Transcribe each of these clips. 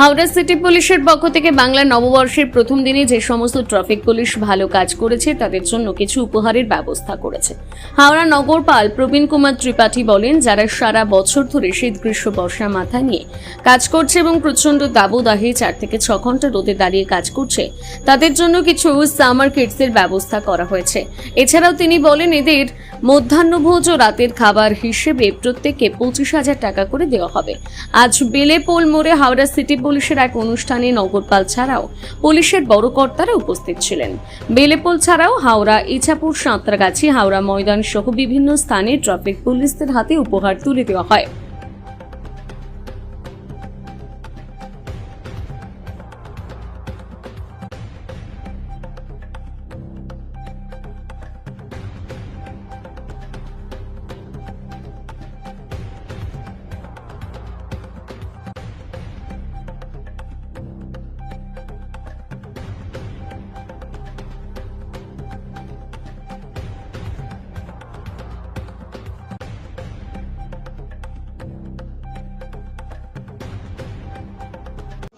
Howrah city পুলিশের পক্ষ থেকে বাংলা নববর্ষের প্রথম দিনে যে সমস্ত ট্রাফিক পুলিশ ভালো কাজ করেছে, তাদের জন্য কিছু উপহারের ব্যবস্থা করেছে। হাওড়া নগরপাল প্রবীণ কুমার ত্রিপাঠী বলেন, যারা সারা বছর ধরে শীত গ্রীষ্ম বর্ষা মাথা নিয়ে কাজ করছে এবং প্রচণ্ড দাবদাহে চার থেকে ছ ঘণ্টা রোদে দাঁড়িয়ে কাজ করছে, তাদের জন্য কিছু সামার কিটসের ব্যবস্থা করা হয়েছে। এছাড়াও তিনি বলেন, এদের মধ্যাহ্নভোজ ও রাতের খাবার হিসেবে প্রত্যেককে পঁচিশ হাজার টাকা করে দেওয়া হবে। আজ বেলেপোল মোড়ে হাওড়া সিটি পুলিশের এক অনুষ্ঠানে নগরপাল ছাড়াও পুলিশের বড় কর্তারা উপস্থিত ছিলেন। বেলেপোল ছাড়াও হাওড়া, ইছাপুর, সাঁতরাগাছি, হাওড়া ময়দান সহ বিভিন্ন স্থানে ট্রাফিক পুলিশদের হাতে উপহার তুলে দেওয়া হয়।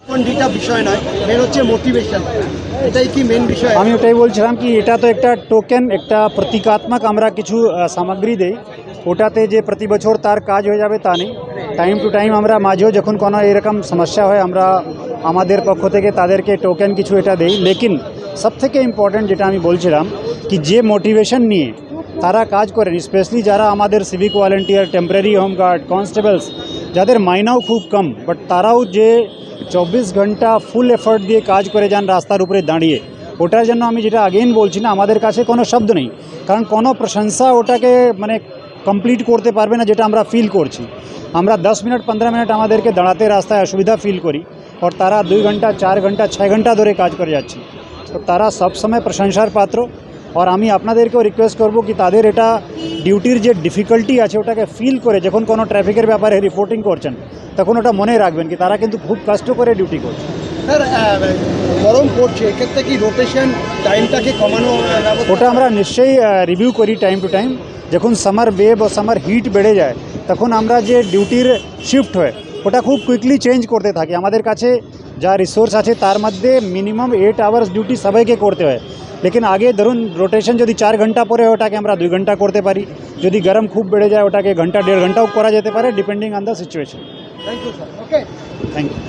কোনটা বিষয় নয় মেন হচ্ছে মোটিভেশন এটাই কি মেন বিষয়? আমি ওটাই বলছিলাম কি, এটা তো একটা টোকেন একটা প্রতীকাত্মক আমরা কিছু সামগ্রী দেই। ওটাতে যে প্রতি বছর তার কাজ হয়ে যাবে তা নেই। টাইম টু টাইম আমরা মাঝেও যখন কোনো এরকম সমস্যা হয়, আমরা আমাদের পক্ষ থেকে তাদেরকে টোকেন কিছু এটা দেই। লেকিন সবথেকে ইম্পর্ট্যান্ট যেটা আমি বলছিলাম, কি যে মোটিভেশন নিয়ে তারা কাজ করেন স্পেশালি যারা আমাদের civic volunteer temporary home guard constables যাদের মাইনাও খুব কম বাট তারাও যে চব্বিশ ঘণ্টা ফুল এফর্ট দিয়ে কাজ করে যান রাস্তার উপরে দাঁড়িয়ে। ওটার জন্য আমি যেটা আগেইন বলছি না, আমাদের কাছে কোনো শব্দ নেই। কারণ কোনো প্রশংসা ওটাকে মানে কমপ্লিট করতে পারবে না যেটা আমরা ফিল করছি। আমরা দশ মিনিট, পনেরো মিনিট আমাদেরকে দাঁড়াতে রাস্তায় অসুবিধা ফিল করি। আর তারা দুই ঘণ্টা, চার ঘণ্টা, ছয় ঘণ্টা ধরে কাজ করে যাচ্ছে। তো তারা সবসময় প্রশংসার পাত্র। আর আমি আপনাদেরকেও রিকোয়েস্ট করব কি তাদের এটা ডিউটির যে ডিফিকাল্টি আছে, ওটাকে ফিল করে যখন কোনো ট্রাফিকের ব্যাপারে রিপোর্টিং করছেন তখন ওটা মনে রাখবেন কি তারা কিন্তু খুব কষ্ট করে ডিউটি করছে। স্যার গরম পড়ছে এক্ষেত্রে কি রোটেশন টাইমটাকে কমানো ওটা আমরা নিশ্চয়ই রিভিউ করি টাইম টু টাইম যখন সামার ওয়েভ ও সামার হিট বেড়ে যায় তখন আমরা যে ডিউটির শিফট হয় ওটা খুব কুইকলি চেঞ্জ করতে থাকি। আমাদের কাছে যা রিসোর্স আছে তার মধ্যে মিনিমাম এইট আওয়ার্স ডিউটি সবাইকে করতে হয়। লেকিন আগে ধরুন রোটেশন যদি চার ঘণ্টা পরে হয়, ওটাকে আমরা দুই ঘণ্টা করতে পারি। যদি গরম খুব বেড়ে যায় ওটাকে ঘণ্টা দেড় ঘন্টাও করা যেতে পারে depending on the situation Thank you, sir. Okay. Thank you.